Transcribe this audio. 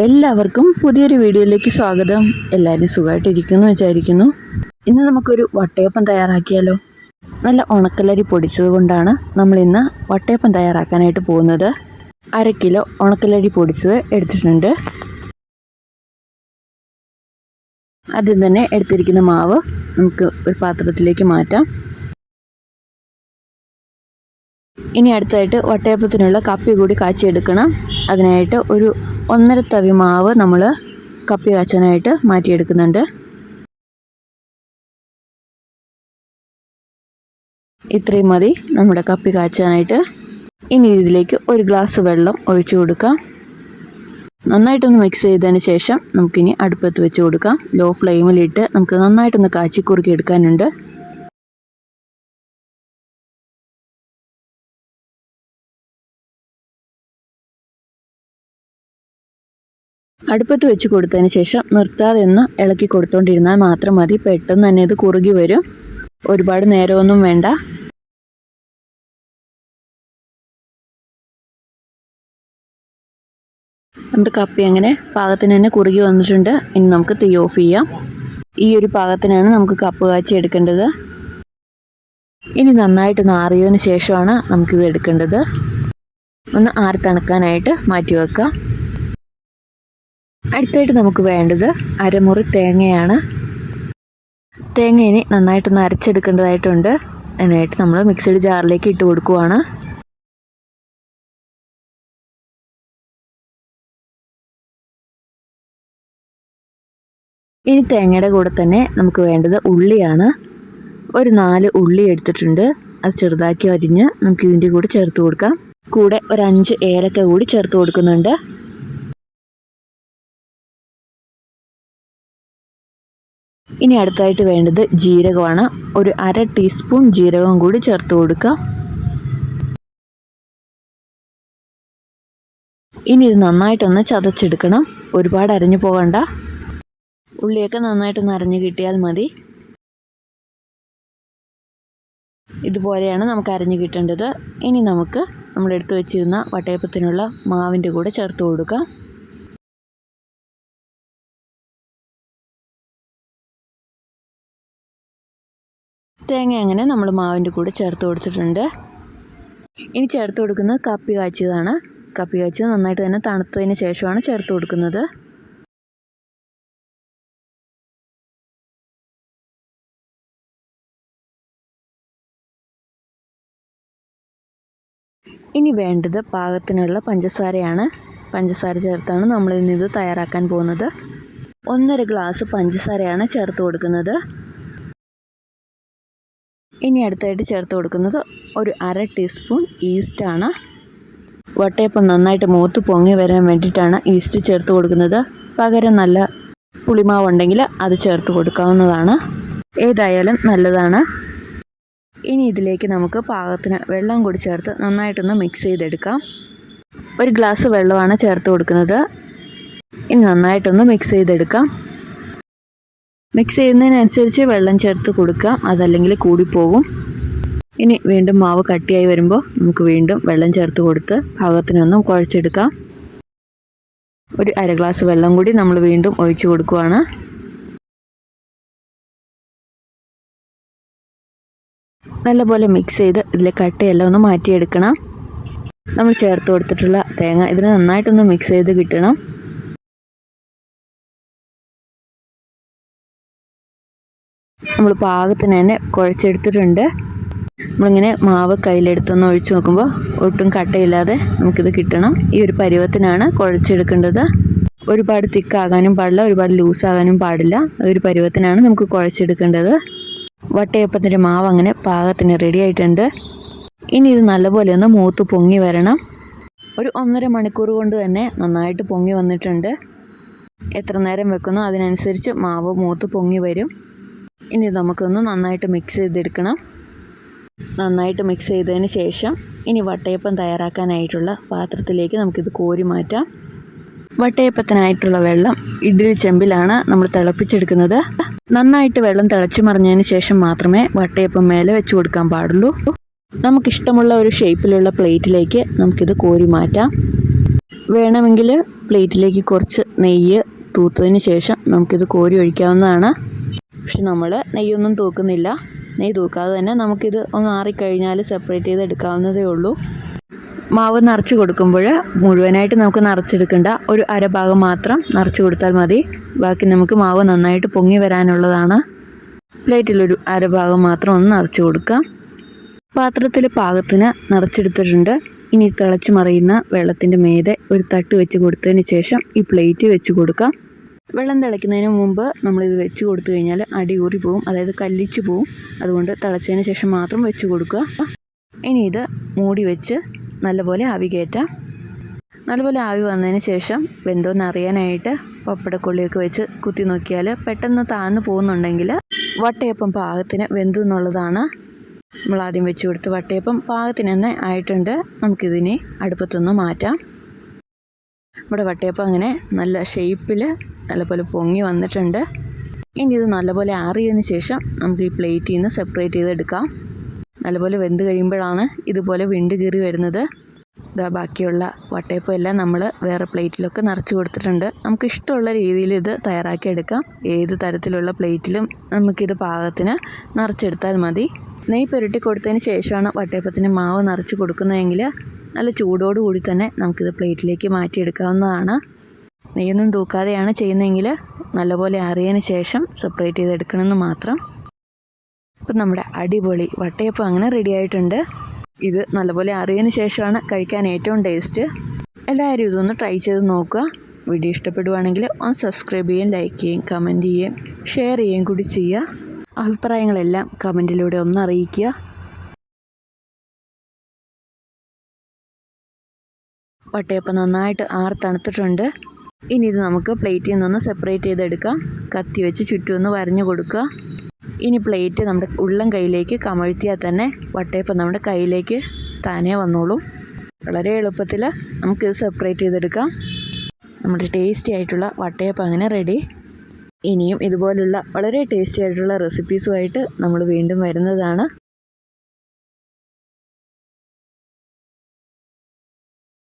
എല്ലാവർക്കും പുതിയൊരു വീഡിയോയിലേക്ക് സ്വാഗതം. എല്ലാവരും സുഖമായിട്ടിരിക്കുന്നു വിചാരിക്കുന്നു. ഇന്ന് നമുക്കൊരു വട്ടയപ്പം തയ്യാറാക്കിയാലോ? നല്ല ഉണക്കലരി പൊടിച്ചത് കൊണ്ടാണ് നമ്മളിന്ന് വട്ടയപ്പം തയ്യാറാക്കാനായിട്ട് പോകുന്നത്. അര കിലോ ഉണക്കലരി പൊടിച്ചത് എടുത്തിട്ടുണ്ട്. ആദ്യം തന്നെ എടുത്തിരിക്കുന്ന മാവ് നമുക്ക് ഒരു പാത്രത്തിലേക്ക് മാറ്റാം. ഇനി അടുത്തായിട്ട് വട്ടയപ്പത്തിനുള്ള കപ്പി കൂടി കാച്ചിയെടുക്കണം. അതിനായിട്ട് ഒരു ഒന്നര തവി മാവ് നമ്മൾ കപ്പി കാച്ചാനായിട്ട് മാറ്റിയെടുക്കുന്നുണ്ട്. ഇത്രയും മതി നമ്മുടെ കപ്പി കാച്ചാനായിട്ട്. ഇനി ഇതിലേക്ക് ഒരു ഗ്ലാസ് വെള്ളം ഒഴിച്ചു കൊടുക്കാം. നന്നായിട്ടൊന്ന് മിക്സ് ചെയ്തതിന് ശേഷം നമുക്കിനി അടുപ്പത്ത് വെച്ച് കൊടുക്കാം. ലോ ഫ്ലെയിമിലിട്ട് നമുക്ക് നന്നായിട്ടൊന്ന് കാച്ചി കുറുക്കി എടുക്കാനുണ്ട്. അടുപ്പത്ത് വെച്ച് കൊടുത്തതിന് ശേഷം നിർത്താതെ ഒന്ന് ഇളക്കി കൊടുത്തോണ്ടിരുന്നാൽ മാത്രം മതി. പെട്ടെന്ന് തന്നെ ഇത് കുറുകി വരും. ഒരുപാട് നേരമൊന്നും വേണ്ട. നമ്മുടെ കപ്പി അങ്ങനെ പാകത്തിന് തന്നെ കുറുകി വന്നിട്ടുണ്ട്. ഇനി നമുക്ക് തീ ഓഫ് ചെയ്യാം. ഈ ഒരു പാകത്തിനാണ് നമുക്ക് കപ്പ് കാച്ചി എടുക്കേണ്ടത്. ഇനി നന്നായിട്ട് നാറിയതിന് ശേഷമാണ് നമുക്കിത് എടുക്കേണ്ടത്. ഒന്ന് ആറി തണുക്കാനായിട്ട് മാറ്റി വെക്കാം. അടുത്തായിട്ട് നമുക്ക് വേണ്ടത് അരമുറി തേങ്ങയാണ്. തേങ്ങ ഇനി നന്നായിട്ടൊന്ന് അരച്ചെടുക്കേണ്ടതായിട്ടുണ്ട്. അതിനായിട്ട് നമ്മൾ മിക്സഡ് ജാറിലേക്ക് ഇട്ട് കൊടുക്കുവാണ്. ഇനി തേങ്ങയുടെ കൂടെ തന്നെ നമുക്ക് വേണ്ടത് ഉള്ളിയാണ്. ഒരു നാല് ഉള്ളി എടുത്തിട്ടുണ്ട്. അത് ചെറുതാക്കി അരിഞ്ഞ് നമുക്ക് ഇതിന്റെ കൂടെ ചേർത്ത് കൊടുക്കാം. കൂടെ ഒരു അഞ്ച് ഏലക്ക കൂടി ചേർത്ത് കൊടുക്കുന്നുണ്ട്. ഇനി അടുത്തായിട്ട് വേണ്ടത് ജീരകമാണ്. ഒരു അര ടീസ്പൂൺ ജീരകം കൂടി ചേർത്ത് കൊടുക്കുക. ഇനി ഇത് നന്നായിട്ടൊന്ന് ചതച്ചെടുക്കണം. ഒരുപാട് അരഞ്ഞു പോകണ്ട. ഉള്ളിയൊക്കെ നന്നായിട്ടൊന്ന് അരഞ്ഞു കിട്ടിയാൽ മതി. ഇതുപോലെയാണ് നമുക്ക് അരഞ്ഞു കിട്ടേണ്ടത്. ഇനി നമുക്ക് നമ്മൾ എടുത്തു വെച്ചിരുന്ന വട്ടയപ്പത്തിനുള്ള മാവിന്റെ കൂടെ ചേർത്ത് കൊടുക്കാം. തേങ്ങ അങ്ങനെ നമ്മൾ മാവിന്റെ കൂടെ ചേർത്ത് കൊടുത്തിട്ടുണ്ട്? ഇനി ചേർത്ത് കൊടുക്കുന്നത് കപ്പി കാച്ചിയതാണ്. കപ്പി കാച്ചിയത് നന്നായിട്ട് തന്നെ തണുത്തതിന് ശേഷമാണ് ചേർത്ത് കൊടുക്കുന്നത്. ഇനി വേണ്ടത് പാകത്തിനുള്ള പഞ്ചസാരയാണ്. പഞ്ചസാര ചേർത്താണ് ഇത് തയ്യാറാക്കാൻ പോകുന്നത്. ഒന്നര ഗ്ലാസ് പഞ്ചസാരയാണ് ചേർത്ത് കൊടുക്കുന്നത്. ഇനി അടുത്തായിട്ട് ചേർത്ത് കൊടുക്കുന്നത് ഒരു അര ടീസ്പൂൺ ഈസ്റ്റാണ്. വട്ടയപ്പം നന്നായിട്ട് മൂത്ത് പൊങ്ങി വരാൻ വേണ്ടിയിട്ടാണ് ഈസ്റ്റ് ചേർത്ത് കൊടുക്കുന്നത്. പകരം നല്ല പുളിമാവ് ഉണ്ടെങ്കിൽ അത് ചേർത്ത് കൊടുക്കാവുന്നതാണ്. ഏതായാലും നല്ലതാണ്. ഇനി ഇതിലേക്ക് നമുക്ക് പാകത്തിന് വെള്ളം കൂടി ചേർത്ത് നന്നായിട്ടൊന്ന് മിക്സ് ചെയ്തെടുക്കാം. ഒരു ഗ്ലാസ് വെള്ളമാണ് ചേർത്ത് കൊടുക്കുന്നത്. ഇനി നന്നായിട്ടൊന്ന് മിക്സ് ചെയ്തെടുക്കാം. മിക്സ് ചെയ്യുന്നതിനനുസരിച്ച് വെള്ളം ചേർത്ത് കൊടുക്കാം അതല്ലെങ്കിൽ കൂടിപ്പോകും. ഇനി വീണ്ടും മാവ് കട്ടിയായി വരുമ്പോൾ നമുക്ക് വീണ്ടും വെള്ളം ചേർത്ത് കൊടുത്ത് പാകത്തിനൊന്നും കുഴച്ചെടുക്കാം. ഒരു അര ഗ്ലാസ് വെള്ളം കൂടി നമ്മൾ വീണ്ടും ഒഴിച്ചു കൊടുക്കുവാണ്. നല്ലപോലെ മിക്സ് ചെയ്ത് ഇതിലെ കട്ടയെല്ലാം ഒന്ന് മാറ്റിയെടുക്കണം. നമ്മൾ ചേർത്ത് കൊടുത്തിട്ടുള്ള തേങ്ങ ഇതിന് നന്നായിട്ടൊന്ന് മിക്സ് ചെയ്ത് കിട്ടണം. നമ്മൾ പാകത്തിന് തന്നെ കുഴച്ചെടുത്തിട്ടുണ്ട്. നമ്മളിങ്ങനെ മാവ് കയ്യിലെടുത്തൊന്ന് ഒഴിച്ച് നോക്കുമ്പോൾ ഒട്ടും കട്ടയില്ലാതെ നമുക്കിത് കിട്ടണം. ഈ ഒരു പരുവത്തിനാണ് കുഴച്ചെടുക്കേണ്ടത്. ഒരുപാട് തിക്കാകാനും പാടില്ല ഒരുപാട് ലൂസാകാനും പാടില്ല. ഒരു പരുവത്തിനാണ് നമുക്ക് കുഴച്ചെടുക്കേണ്ടത്. വട്ടയപ്പത്തിന്റെ മാവ് അങ്ങനെ പാകത്തിന് റെഡി ആയിട്ടുണ്ട്. ഇനി ഇത് നല്ലപോലെ ഒന്ന് മൂത്ത് പൊങ്ങി വരണം. ഒരു ഒന്നര മണിക്കൂർ കൊണ്ട് തന്നെ നന്നായിട്ട് പൊങ്ങി വന്നിട്ടുണ്ട്. എത്ര നേരം വെക്കുന്നോ അതിനനുസരിച്ച് മാവ് മൂത്ത് പൊങ്ങി വരും. ഇനി നമുക്കൊന്ന് നന്നായിട്ട് മിക്സ് ചെയ്തെടുക്കണം. നന്നായിട്ട് മിക്സ് ചെയ്തതിന് ശേഷം ഇനി വട്ടയപ്പം തയ്യാറാക്കാനായിട്ടുള്ള പാത്രത്തിലേക്ക് നമുക്കിത് കോരി മാറ്റാം. വട്ടയപ്പത്തിനായിട്ടുള്ള വെള്ളം ഇഡ്ഡലി ചെമ്പിലാണ് നമ്മൾ തിളപ്പിച്ചെടുക്കുന്നത്. നന്നായിട്ട് വെള്ളം തിളച്ചു മറിഞ്ഞതിന് ശേഷം മാത്രമേ വട്ടയപ്പം മേലെ വെച്ച് കൊടുക്കാൻ പാടുള്ളൂ. നമുക്കിഷ്ടമുള്ള ഒരു ഷേപ്പിലുള്ള പ്ലേറ്റിലേക്ക് നമുക്കിത് കോരി മാറ്റാം. വേണമെങ്കിൽ പ്ലേറ്റിലേക്ക് കുറച്ച് നെയ്യ് തൂത്തതിന് ശേഷം നമുക്കിത് കോരി ഒഴിക്കാവുന്നതാണ്. പക്ഷെ നമ്മൾ നെയ്യൊന്നും തൂക്കുന്നില്ല. നെയ്യ് തൂക്കാതെ തന്നെ നമുക്കിത് ഒന്ന് ആറിക്കഴിഞ്ഞാൽ സെപ്പറേറ്റ് ചെയ്ത് എടുക്കാവുന്നതേ ഉള്ളൂ. മാവ് നിറച്ച് കൊടുക്കുമ്പോൾ മുഴുവനായിട്ട് നമുക്ക് നിറച്ചെടുക്കേണ്ട ഒരു അരഭാഗം മാത്രം നിറച്ച് കൊടുത്താൽ മതി. ബാക്കി നമുക്ക് മാവ് നന്നായിട്ട് പൊങ്ങി വരാനുള്ളതാണ്. പ്ലേറ്റിലൊരു അരഭാഗം മാത്രം ഒന്ന് നിറച്ച് കൊടുക്കാം. പാത്രത്തിൽ പാകത്തിന് നിറച്ചെടുത്തിട്ടുണ്ട്. ഇനി തിളച്ച് മറിയുന്ന വെള്ളത്തിന്റെ മീതെ ഒരു തട്ട് വെച്ച് കൊടുത്തതിന് ശേഷം ഈ പ്ലേറ്റ് വെച്ച് കൊടുക്കാം. വെള്ളം തിളയ്ക്കുന്നതിന് മുമ്പ് നമ്മളിത് വെച്ച് കൊടുത്തു കഴിഞ്ഞാൽ അടി ഊറി പോവും. അതായത് കല്ലിച്ച് പോവും. അതുകൊണ്ട് തിളച്ചതിന് ശേഷം മാത്രം വെച്ച് കൊടുക്കുക. ഇനി ഇത് മൂടി വെച്ച് നല്ലപോലെ ആവി കയറ്റാം. നല്ലപോലെ ആവി വന്നതിന് ശേഷം വെന്തോന്ന് അറിയാനായിട്ട് പപ്പടക്കൊള്ളിയൊക്കെ വെച്ച് കുത്തി നോക്കിയാൽ പെട്ടെന്ന് താന്ന് പോകുന്നുണ്ടെങ്കിൽ വട്ടയപ്പം പാകത്തിന് വെന്തു എന്നുള്ളതാണ്. നമ്മൾ ആദ്യം വെച്ച് കൊടുത്ത് വട്ടയപ്പം പാകത്തിന് തന്നെ ആയിട്ടുണ്ട്. നമുക്കിതിനെ അടുപ്പത്തുനിന്ന് മാറ്റാം. നമ്മുടെ വട്ടയപ്പം അങ്ങനെ നല്ല ഷേപ്പിൽ നല്ലപോലെ പൊങ്ങി വന്നിട്ടുണ്ട്. ഇനി ഇത് നല്ലപോലെ ആറിയതിന് ശേഷം നമുക്ക് ഈ പ്ലേറ്റിൽ നിന്ന് സെപ്പറേറ്റ് ചെയ്തെടുക്കാം നല്ലപോലെ വെന്ത് കഴിയുമ്പോഴാണ് ഇതുപോലെ വിണ്ട് കീറി വരുന്നത്. ഇതാ ബാക്കിയുള്ള വട്ടയപ്പം എല്ലാം നമ്മൾ വേറെ പ്ലേറ്റിലൊക്കെ നിറച്ച് കൊടുത്തിട്ടുണ്ട്. നമുക്ക് ഇഷ്ടമുള്ള രീതിയിൽ ഇത് തയ്യാറാക്കിയെടുക്കാം ഏത് തരത്തിലുള്ള പ്ലേറ്റിലും നമുക്കിത് പാകത്തിന് നിറച്ചെടുത്താൽ മതി. നെയ്യ് പുരട്ടി കൊടുത്തതിന് ശേഷമാണ് വട്ടയപ്പത്തിന് മാവ് നിറച്ച് കൊടുക്കുന്നതെങ്കിൽ നല്ല ചൂടോടുകൂടി തന്നെ നമുക്കിത് പ്ലേറ്റിലേക്ക് മാറ്റിയെടുക്കാവുന്നതാണ്. നെയ്യൊന്നും തൂക്കാതെയാണ് ചെയ്യുന്നതെങ്കിൽ നല്ലപോലെ അറിയതിന് ശേഷം സെപ്പറേറ്റ് ചെയ്തെടുക്കണമെന്ന് മാത്രം. ഇപ്പം നമ്മുടെ അടിപൊളി വട്ടയപ്പം അങ്ങനെ റെഡി ആയിട്ടുണ്ട്. ഇത് നല്ലപോലെ അറിയതിന് ശേഷമാണ് കഴിക്കാൻ ഏറ്റവും ടേസ്റ്റ് എല്ലാവരും ഇതൊന്ന് ട്രൈ ചെയ്ത് നോക്കുക. വീഡിയോ ഇഷ്ടപ്പെടുവാണെങ്കിൽ ഒന്ന് സബ്സ്ക്രൈബ് ചെയ്യുകയും ലൈക്ക് ചെയ്യുകയും കമന്റ് ചെയ്യുകയും ഷെയർ ചെയ്യുകയും കൂടി ചെയ്യുക. അഭിപ്രായങ്ങളെല്ലാം കമന്റിലൂടെ ഒന്ന് അറിയിക്കുക. വട്ടയപ്പം നന്നായിട്ട് ആർ തണുത്തിട്ടുണ്ട്. ഇനി ഇത് നമുക്ക് പ്ലേറ്റിൽ നിന്ന് സെപ്പറേറ്റ് ചെയ്തെടുക്കാം. കത്തി വെച്ച് ചുറ്റും ഒന്ന് വരഞ്ഞു കൊടുക്കുക. ഇനി പ്ലേറ്റ് നമ്മുടെ ഉള്ളം കയ്യിലേക്ക് കമഴ്ത്തിയാൽ തന്നെ വട്ടയപ്പം നമ്മുടെ കയ്യിലേക്ക് താനേ വന്നോളും. വളരെ എളുപ്പത്തിൽ നമുക്കിത് സെപ്പറേറ്റ് ചെയ്തെടുക്കാം. നമ്മുടെ ടേസ്റ്റി ആയിട്ടുള്ള വട്ടയപ്പം അങ്ങനെ റെഡി ഇനിയും ഇതുപോലുള്ള വളരെ ടേസ്റ്റി ആയിട്ടുള്ള റെസിപ്പീസുമായിട്ട് നമ്മൾ വീണ്ടും വരുന്നതാണ്.